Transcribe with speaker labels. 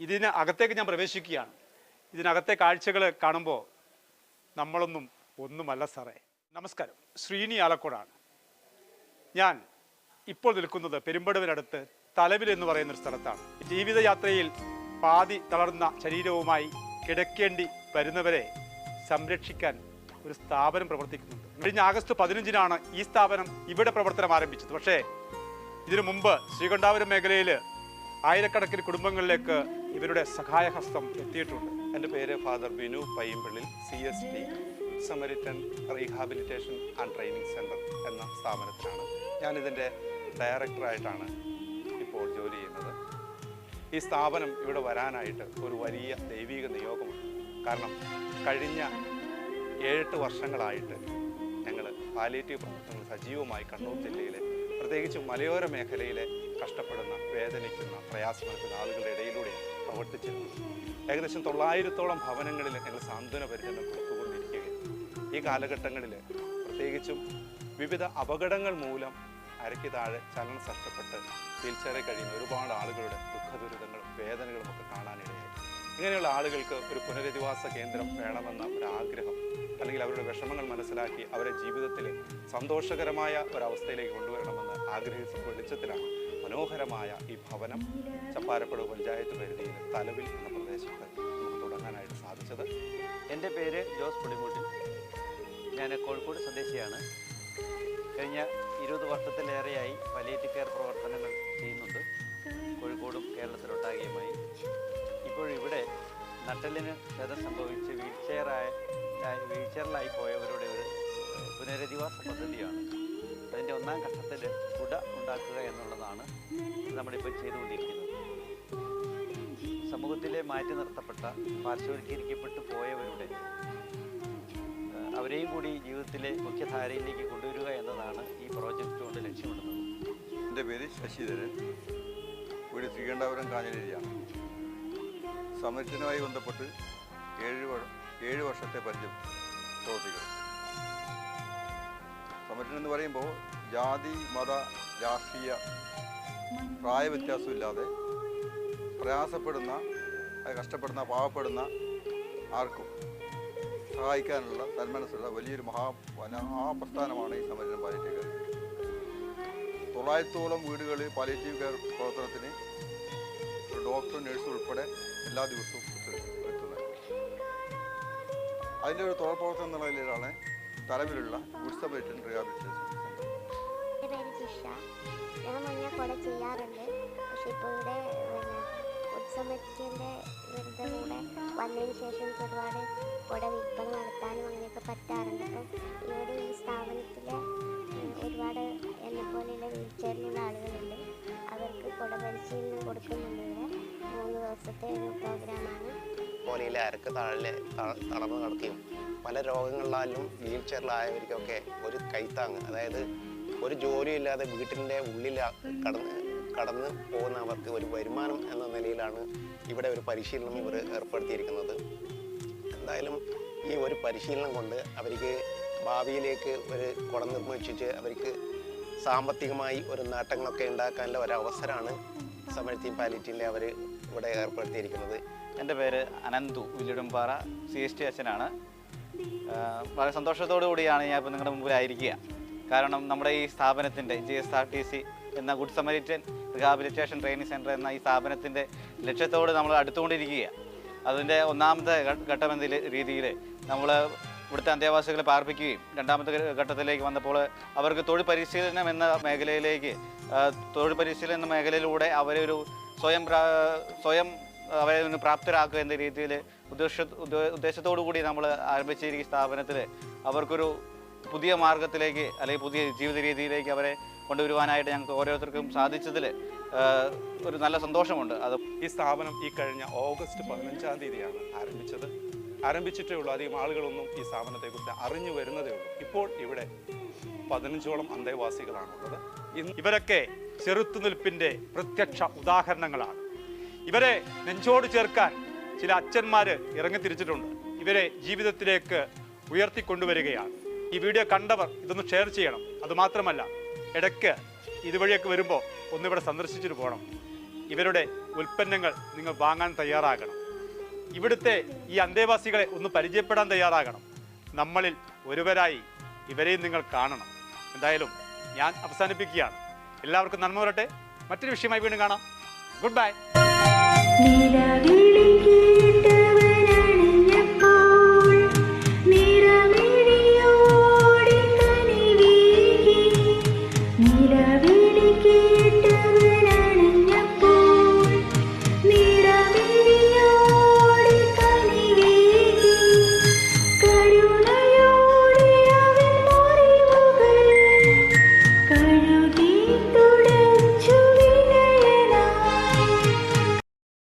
Speaker 1: ഇതിന് അകത്തേക്ക് ഞാൻ പ്രവേശിക്കുകയാണ്. ഇതിനകത്തെ കാഴ്ചകൾ കാണുമ്പോൾ നമ്മളൊന്നും ഒന്നുമല്ല സാറേ. നമസ്കാരം. ശ്രീനി ആലക്കോടാണ്. ഞാൻ ഇപ്പോൾ നിൽക്കുന്നത് പെരുമ്പടവിനടുത്ത് തലവിൽ എന്ന് പറയുന്ന ഒരു സ്ഥലത്താണ്. ജീവിതയാത്രയിൽ പാതി തളർന്ന ശരീരവുമായി കിടക്കേണ്ടി വരുന്നവരെ സംരക്ഷിക്കാൻ ഒരു സ്ഥാപനം പ്രവർത്തിക്കുന്നുണ്ട്. കഴിഞ്ഞ ആഗസ്റ്റ് പതിനഞ്ചിനാണ് ഈ സ്ഥാപനം ഇവിടെ പ്രവർത്തനം ആരംഭിച്ചത്. പക്ഷേ ഇതിനു മുമ്പ് ശ്രീകണ്ഠാപുരം മേഖലയിൽ ആയിരക്കണക്കിന് കുടുംബങ്ങളിലേക്ക് ഇവരുടെ സഹായഹസ്തം എത്തിയിട്ടുണ്ട്.
Speaker 2: എന്റെ പേര് Father Binu Payyampallil C S T Samaritan Rehabilitation and Training Centre എന്ന സ്ഥാപനത്തിലാണ് ഞാനിതിന്റെ ഡയറക്ടറായിട്ടാണ് ഇപ്പോൾ ജോലി ചെയ്യുന്നത്. ഈ സ്ഥാപനം ഇവിടെ വരാനായിട്ട് ഒരു വലിയ ദൈവിക നിയോഗമാണ് കാരണം കഴിഞ്ഞ ഏഴെട്ട് വർഷങ്ങളായിട്ട് ഞങ്ങൾ പാലിയേറ്റീവ് പ്രവർത്തനങ്ങൾ സജീവമായി കണ്ണൂർ ജില്ലയിലെ പ്രത്യേകിച്ച് മലയോര മേഖലയിലെ കഷ്ടപ്പെടുന്ന വേദനിക്കുന്ന പ്രയാസപ്പെടുന്ന ആളുകളുടെ ഇടയിലൂടെ പ്രവർത്തിച്ചിരുന്നത് ഏകദേശം തൊള്ളായിരത്തോളം ഭവനങ്ങളിൽ ഞങ്ങൾ സാന്ത്വന പരിചരണം കൊടുത്തുകൊണ്ടിരിക്കുകയും ഈ കാലഘട്ടങ്ങളിൽ പ്രത്യേകിച്ചും വിവിധ അപകടങ്ങൾ മൂലം അരയ്ക്ക് താഴെ ചലനം നഷ്ടപ്പെട്ട് വീൽചെയറിൽ കഴിയുന്ന ഒരുപാട് ആളുകളുടെ ദുഃഖദുരിതങ്ങളും വേദനകളും ഒക്കെ കാണാനിടയായി. ഇങ്ങനെയുള്ള ആളുകൾക്ക് ഒരു പുനരധിവാസ കേന്ദ്രം വേണമെന്ന ഒരു ആഗ്രഹം അല്ലെങ്കിൽ അവരുടെ വിഷമങ്ങൾ മനസ്സിലാക്കി അവരെ ജീവിതത്തിൽ സന്തോഷകരമായ ഒരവസ്ഥയിലേക്ക് കൊണ്ടുവരണമെന്ന് ആഗ്രഹിച്ച വെളിച്ചത്തിലാണ്. മനോഹരമായ ഈ ഭവനം ചപ്പാരപ്പുഴ പഞ്ചായത്ത് പരിധിയിൽ തലവിൽ എന്ന പ്രദേശത്ത് നമുക്ക് തുടങ്ങാനായിട്ട് സാധിച്ചത്.
Speaker 3: എന്റെ പേര് ജോസ് പുളിമൂട്ടിൽ ഞാൻ കോഴിക്കോട് സ്വദേശിയാണ്. കഴിഞ്ഞ ഇരുപത് വർഷത്തിലേറെയായി പലിയേറ്റീവ് കെയർ പ്രവർത്തനങ്ങൾ ചെയ്യുന്നുണ്ട്. കോഴിക്കോടും കേരളത്തിലൊട്ടാകെയുമായി. ഇപ്പോഴിവിടെ നട്ടലിന് ക്ഷതം സംഭവിച്ച് വീൽചെയറായ വീൽചെയറിലായി പോയവരുടെ ഒരു പുനരധിവാസ പദ്ധതിയാണ്. ഒന്നാം ഘട്ടത്തിൽ കുട ഉണ്ടാക്കുക എന്നുള്ളതാണ് നമ്മളിപ്പോൾ ചെയ്തുകൊണ്ടിരിക്കുന്നത്. സമൂഹത്തിലെ മാറ്റി നിർത്തപ്പെട്ട പാർശ്വവൽക്കരിക്കപ്പെട്ടു പോയവരുടെ അവരെയും കൂടി ജീവിതത്തിലെ മുഖ്യധാരയിലേക്ക് കൊണ്ടുവരിക എന്നതാണ് ഈ പ്രോജക്റ്റ് കൊണ്ട് ലക്ഷ്യമിടുന്നത്.
Speaker 4: എന്റെ പേര് ശശിധരൻ വീട് ശ്രീകണ്ഠാപുരം കാഞ്ഞിലേരിയാണ് സമരത്തിനുമായി ബന്ധപ്പെട്ട് ഏഴ് ഏഴ് വർഷത്തെ പരിചയം പ്രവർത്തിക്കുന്നു. സമരത്തിനെന്ന് പറയുമ്പോൾ ജാതി മത രാഷ്ട്രീയ പ്രായവ്യത്യാസമില്ലാതെ പ്രയാസപ്പെടുന്ന കഷ്ടപ്പെടുന്ന പാവപ്പെടുന്ന ആർക്കും സഹായിക്കാനുള്ള തന്മനസ്സുള്ള വലിയൊരു മഹാ മഹാപ്രസ്ഥാനമാണ് ഈ സമരം പാലിറ്റീവ് കെയർ തൊള്ളായിരത്തോളം വീടുകളിൽ പാലിറ്റീവ് കെയർ പ്രവർത്തനത്തിന് ഡോക്ടറും നഴ്സ് ഉൾപ്പെടെ എല്ലാ ദിവസവും എത്തു- എത്തുന്നത് അതിന്റെ ഒരു തുടർ പ്രവർത്തനം എന്നുള്ള നിലയിലാണ് തലവിലുള്ള സമരിറ്റൻ റീഹാബിലിറ്റേഷൻ
Speaker 5: എന്റെ ഞാൻ മുന്നേ കൂടെ ചെയ്യാറുണ്ട്. പക്ഷെ ഇപ്പോൾ ഇവിടെ ഉത്സവത്തിന്റെ വെറുതെ കൂടെ വന്നതിന് ശേഷം ഒരുപാട് കൂടെ വിൽപ്പന നടത്താനും അങ്ങനെയൊക്കെ പറ്റാറുണ്ട്. അപ്പം ഇവിടെ ഈ സ്ഥാപനത്തിൽ ഒരുപാട് എന്നെ പോലെയുള്ള വീൽ ചെയറിലുള്ള ആളുകളുണ്ട്. അവർക്ക് കുട പരിശീലനം കൊടുക്കുന്നുണ്ട് ഇവിടെ. മൂന്ന് ദിവസത്തെ ഒരു പ്രോഗ്രാമാണ്.
Speaker 6: പോലെയിലെ അരക്ക് താഴെ തളർന്ന് കിടക്കുകയും പല രോഗങ്ങളിലാലും വീൽ ചെയറിലായവർക്കൊക്കെ ഒരു കൈത്താങ് അതായത് ഒരു ജോലിയില്ലാതെ വീട്ടിന്റെ ഉള്ളിൽ കടന്ന് കടന്ന് പോകുന്ന അവർക്ക് ഒരു വരുമാനം എന്ന നിലയിലാണ് ഇവിടെ ഒരു പരിശീലനം ഇവർ ഏർപ്പെടുത്തിയിരിക്കുന്നത്. എന്തായാലും ഈ ഒരു പരിശീലനം കൊണ്ട് അവർക്ക് ഭാവിയിലേക്ക് ഒരു കുടം നിർമ്മിച്ചിട്ട് അവർക്ക് സാമ്പത്തികമായി ഒരു നേട്ടങ്ങളൊക്കെ ഉണ്ടാക്കാനുള്ള ഒരു അവസരമാണ് സമരത്തി പാലിറ്റിന്റെ അവർ ഇവിടെ ഏർപ്പെടുത്തിയിരിക്കുന്നത്.
Speaker 3: എന്റെ പേര് Ananthu Villidumpara C S T അച്ഛനാണ്. വളരെ സന്തോഷത്തോടു കൂടിയാണ് ഞാൻ ഇപ്പോൾ നിങ്ങളുടെ മുമ്പിലായിരിക്കുക. കാരണം നമ്മുടെ ഈ സ്ഥാപനത്തിന്റെ G S R T C എന്ന Good Samaritan Rehabilitation Training Centre എന്ന ഈ സ്ഥാപനത്തിന്റെ ലക്ഷ്യത്തോട് നമ്മൾ അടുത്തുകൊണ്ടിരിക്കുകയാണ്. അതിന്റെ ഒന്നാമത്തെ ഘട്ടം എന്ന രീതിയിൽ നമ്മൾ ഇവിടുത്തെ അന്തേവാസികളെ പാർപ്പിക്കുകയും രണ്ടാമത്തെ ഘട്ടത്തിലേക്ക് വന്നപ്പോൾ അവർക്ക് തൊഴിൽ പരിശീലനം എന്ന മേഖലയിലേക്ക് തൊഴിൽ പരിശീലന എന്ന മേഖലയിലൂടെ അവരെ ഒരു സ്വയം സ്വയം അവരെ ഒന്ന് പ്രാപ്തരാക്കുക എന്ന രീതിയിൽ ഉദ്ദേശ ഉദ്ദേശത്തോടു കൂടി നമ്മൾ ആരംഭിച്ചിരിക്കുന്ന സ്ഥാപനത്തിൽ അവർക്കൊരു പുതിയ മാർഗത്തിലേക്ക് അല്ലെങ്കിൽ പുതിയ ജീവിത രീതിയിലേക്ക് അവരെ കൊണ്ടുവരുവാനായിട്ട് ഞങ്ങൾക്ക് ഓരോരുത്തർക്കും സാധിച്ചതിൽ ഒരു നല്ല സന്തോഷമുണ്ട്. അത്
Speaker 2: ഈ സ്ഥാപനം ഈ കഴിഞ്ഞ ഓഗസ്റ്റ് പതിനഞ്ചാം തീയതിയാണ് ആരംഭിച്ചത്. ആരംഭിച്ചിട്ടേ ഉള്ളൂ. അധികം ആളുകളൊന്നും ഈ സ്ഥാപനത്തെക്കുറിച്ച് അറിഞ്ഞു വരുന്നതേ ഉള്ളൂ. ഇപ്പോൾ ഇവിടെ പതിനഞ്ചോളം അന്തേവാസികളാണുള്ളത്.
Speaker 1: ഇവരൊക്കെ ചെറുത്തുനിൽപ്പിന്റെ പ്രത്യക്ഷ ഉദാഹരണങ്ങളാണ്. ഇവരെ നെഞ്ചോട് ചേർക്കാൻ ചില അച്ഛന്മാർ ഇറങ്ങിത്തിരിച്ചിട്ടുണ്ട്. ഇവരെ ജീവിതത്തിലേക്ക് ഉയർത്തിക്കൊണ്ടുവരികയാണ്. ഈ വീഡിയോ കണ്ടവർ ഇതൊന്ന് ഷെയർ ചെയ്യണം. അതുമാത്രമല്ല ഇടയ്ക്ക് ഇതുവഴിയൊക്കെ വരുമ്പോൾ ഒന്നിവിടെ സന്ദർശിച്ചിട്ട് പോകണം ഇവരുടെ ഉൽപ്പന്നങ്ങൾ നിങ്ങൾ വാങ്ങാൻ തയ്യാറാകണം. ഇവിടുത്തെ ഈ അന്തേവാസികളെ ഒന്ന് പരിചയപ്പെടാൻ തയ്യാറാകണം. നമ്മളിൽ ഒരുവരായി ഇവരെയും നിങ്ങൾ കാണണം. എന്തായാലും ഞാൻ അവസാനിപ്പിക്കുകയാണ്. എല്ലാവർക്കും നന്മ വരട്ടെ. മറ്റൊരു വിഷയമായി വീണ്ടും കാണാം. Good bye